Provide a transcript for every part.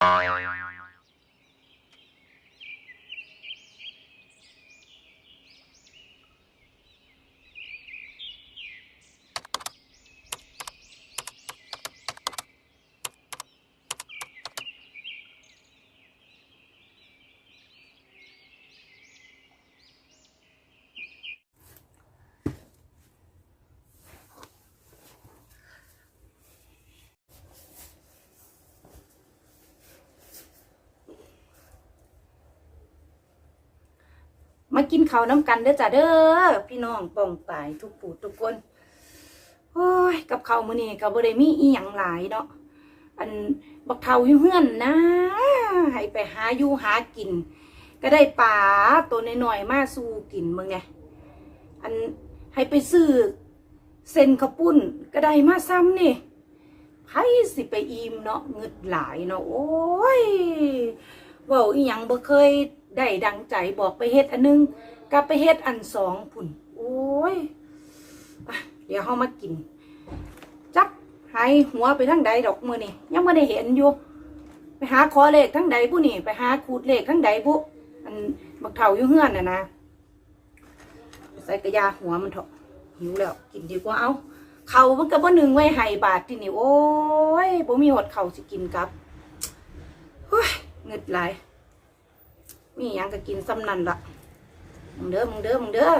Oh, มากินข้าวน้ำกันเด้อจ้ะเด้อพี่น้องป้องตายทุกผู้ทุกคนโอ้ยกับข้าวมื้อนี้ก็บ่ได้มีอีหยังหลายเนาะอันบักเฒ่าอยู่เฮือนนะให้ไปหาอยู่หากิน ก็ได้ปลาตัวน้อยๆมาสู่กินมึงไงอันให้ไปซื้อเส้นข้าวปุ้นก็ได้มาซ้ำนี่ไผสิไปอิ่มเนาะเงึดหลายเนาะโอ้ยว้าอีหยังบ่เคย ได้ดังใจบอกไปเฮ็ดอันหนึงกลับไปเฮ็ดอันสองพุ่น โอ้ยอเดี๋ยวเฮามากิน จักหายหัวไปทางใดดอกมือนี่ยังบ่ได้เห็นอยู่ไปหาขอเลขทั้งใดผู้นี่ไปหาขูดเลขทั้งใดผู้อันบักเฒ่าอยู่เฮือนน่ะนะใส่กระยาหัวมันเถอะหิวแล้วกินดีกว่าเอาเขามันก็บ่หนึ่งไว้ให้บาทที่นี่โอ้ยบ่มีหดเขาสิกินกับเฮ้ยเงึดหลาย มียังก็กินซ้ำนั่นละมึงเด้อมึงเด้อมึงเด้อ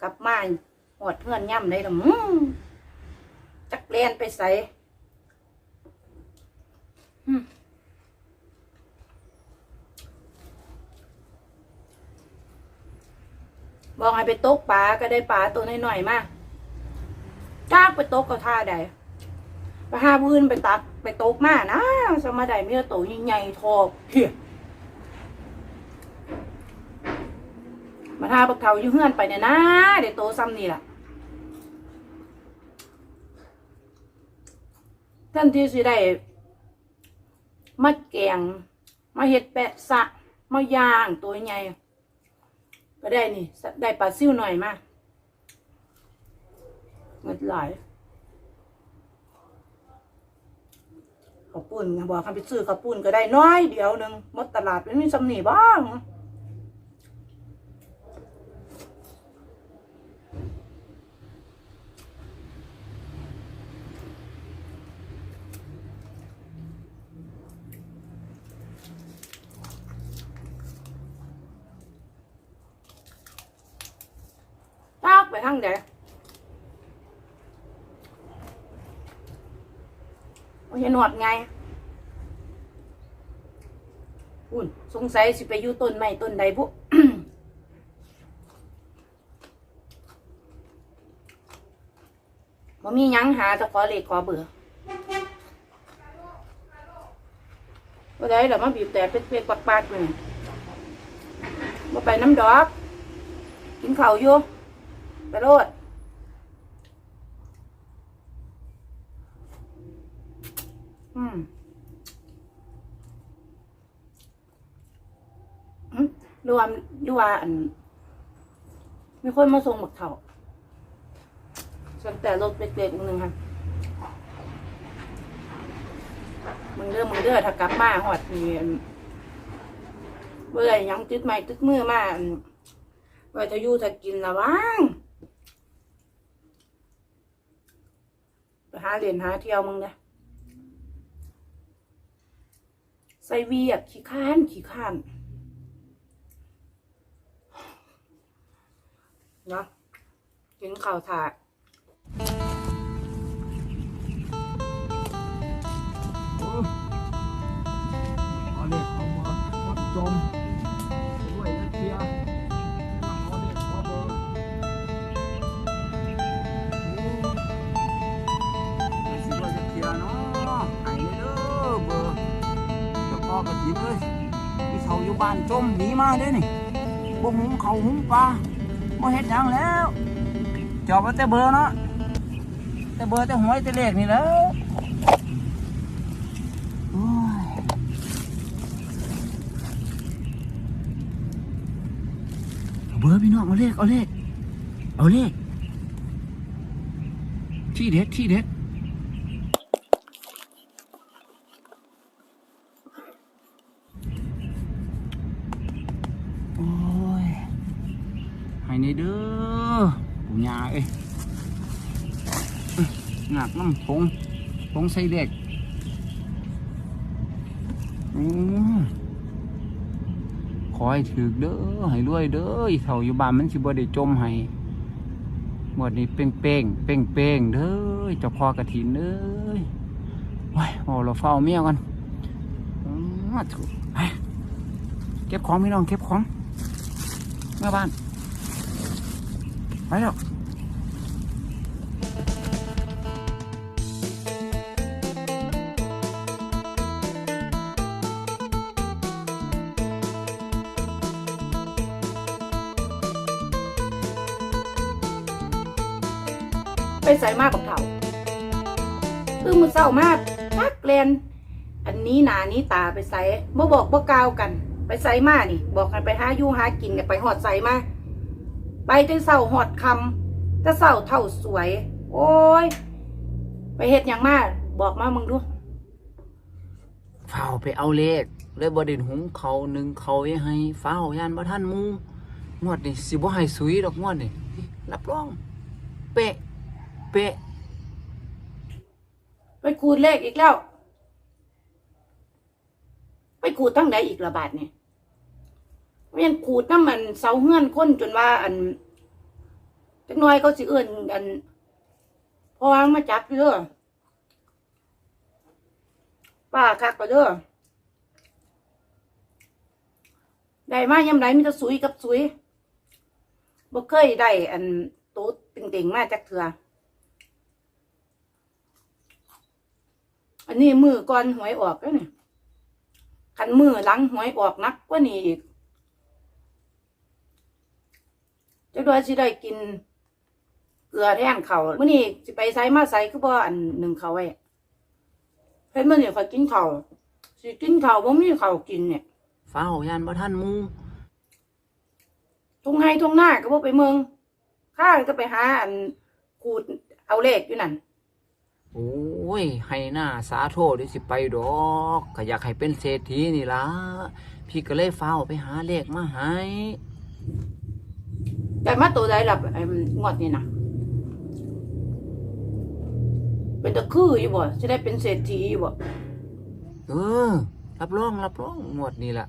กลับมาหอดเพื่อนย่ำได้ละมึงจักเลียนไปใส่บอกให้ไปตกปลาก็ได้ปลาตัวน้อยๆมาจ้ากไปตกก็ท่าใดไปหาพื้นไปตักไปตกมานะสมาใดมีต่ตัวใหญ่ๆทอเพีย มาทาบักเทาอยู่เฮือนไปเนี่ยนะเดี๋ยวโตซ้ำนี่ล่ะท่านที่สิได้มาแกง มาเห็ดแปะสะ มาย่างตัวใหญ่ก็ได้นี่ ได้ปลาซิ่วหน่อยมาเงินหลายข้าวปุ้นบอกคันไปซื้อข้าวปุ้นก็ได้น้อยเดียวหนึ่งมดตลาดเป็นมีสำนีบ้าง ทางเดว่าจะหนวดไง อุ่น สงสัยสิไปอยู่ต้นไม้ต้นใดบุบ่มียังหาจะขอเลขขอเบอร์บ่ได้หรอมาบีบแต่เป็ดเป็ดปักปากๆเลยบ่ไปน้ำดอก กินข้าวอยู่ ไปโลดอืมอืมดูว่าดูว่าอัน มีคนมาส่งหมกเถาสันแต่รถเล็กๆหนึ่งค่ะมึงเด้อมึงเด้อถ้ากลับมาหอดนี่อันเบื่อหยังติดไม้ติดมือมาอันว่าจะอยู่จะกินละบ้างไปหาเหรียญหาเที่ยวมึงเนี่ยใส่วียกขี้ข้านขี้ข้านเนาะกินข้าวถาดเอาเลขเอาเบอร์รับจม พ่อกระถิ่นเลยที่เขาอยู่บ้านจมหนีมาเด้นี่บ่หุงเขาหุงปลาบ่เฮ็ดหยังแล้วจอบเอาแต่เบอร์เนาะแต่เบอร์แต่หวยแต่เลขนี่แหล้วโอ้ยเอาเบอร์พี่น้องเอาเลขเอาเลขเอาเลขที่เด็ดที่เด็ด นี่เด้อปู่ยาเอ้ยหนักน้ำผงผงใส่เด็กอือขอให้ถือเด้อให้รวยเด้อเท่าอยู่บ้านมันสิบ่ได้จมให้หมดนี้เป้งเป้งเป้งเป้งเด้อเจ้าพ่อกระถินเด้อว้ายเอเราเฝ้าเมียกันอือถูกเก็บของพี่น้องเก็บของเมื่อบ้าน ไปแล้วไปใส่มากกับเขาคือมือเศร้ามากพักเรียนอันนี้หนานี้ตาไปใส่บ่บอกบ่กล่าวกัน ไปใส่มานี่ บอกกันไปหาอยู่หากินกันไปหอดใส่มา ไปแต่เศร้าหอดคำแต่เศร้าเท่าสวย โอ้ย ไปเฮ็ดหยังมาบอกมามึงดูเฝ้าไปเอาเลขเลยบ่ไดินหุงเขาวหนึ่งเขาไว้ให้เฝ้าย่านบ่ท่านหมูงวดนี่สิบ่ให้สุยดอกงวดนี่รับรอง เป๊ะ เป๊ะ ไปขูดเลขอีกแล้ว ไปขูดตั้งไหนอีกระบาดเนี่ย เวียนขูดน้ำมันเสาเฮือนคนจนว่า อันจักน้อยเขาสิเอื่นอันพราะว่ามาจับเด้อป้าคักไปเด้อได้มายำไรมีแต่สุยกับสุยบ่เคยได้อันโต๊ดเต่งๆมาจากเถื่ออันนี้มือก่อนหวยออกแล้วนี่คันมือหลังหวยออกนักกว่านี้อีก จะด้วยสิได้กิน เกลือแทนเขาวมื่อนี้สิไปใส่มาใส่คือบ่อันหนึ่งเขาวไว้เพิ่นมื่อนี้เขากินเขาวสิกินเขาวบ่มีเขาวกินเนี่ยเฝ้าย่านบ่ท่านหมูทุ่งไห้ทุ่งหน้าก็บ่ไปเมืองข้างก็ไปหาอันขูดเอาเลขอยู่นั่นโอ้ยให้หน้าสาโทษเดี๋ยวสิไปดอกก็อยากให้เป็นเศรษฐีนี่ล่ะพี่ก็เลยเฝ้าไปหาเลขมาให้ แต่มาตัวใดล่ะไอ้งวดนี่นะเป็นตะคืออยู่บ่จะได้เป็นเศรษฐีอยู่บ่เออ รับรองรับรองงวดนี้ล่ะ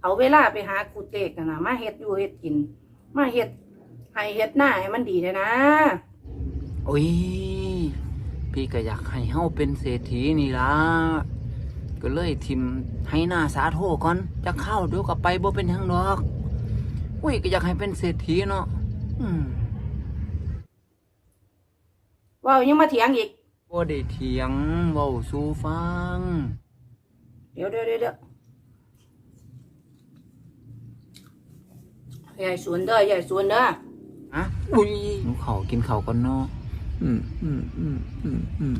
เอาเวลาไปหากูเตกน่ะนะมาเฮ็ดอยู่เฮ็ดกิน มาเฮ็ดให้เฮ็ดหน้าให้มันดีเลยนะโอ้ยพี่ก็อยากให้เฮาเป็นเศรษฐีนี่ล่ะ ก็เลยทิมให้หน้าสาโทก่อนจะเข้าเดี๋ยวก็ไปบ่เป็นหยังดอกอุ้ยก็อยากให้เป็นเศรษฐีเนาะอืมว่ายังมาเถียงอีกบ่ได้เถียงเว้าสู่ฟัง เดี๋ยวเดี๋ยวเดี๋ยวเดี๋ยวใหญ่สวนเด้อใหญ่สวนเด้ออะอุ้ยหนูเขากินเขาวก่อนเนาะอืมอืมอืมอืมอืม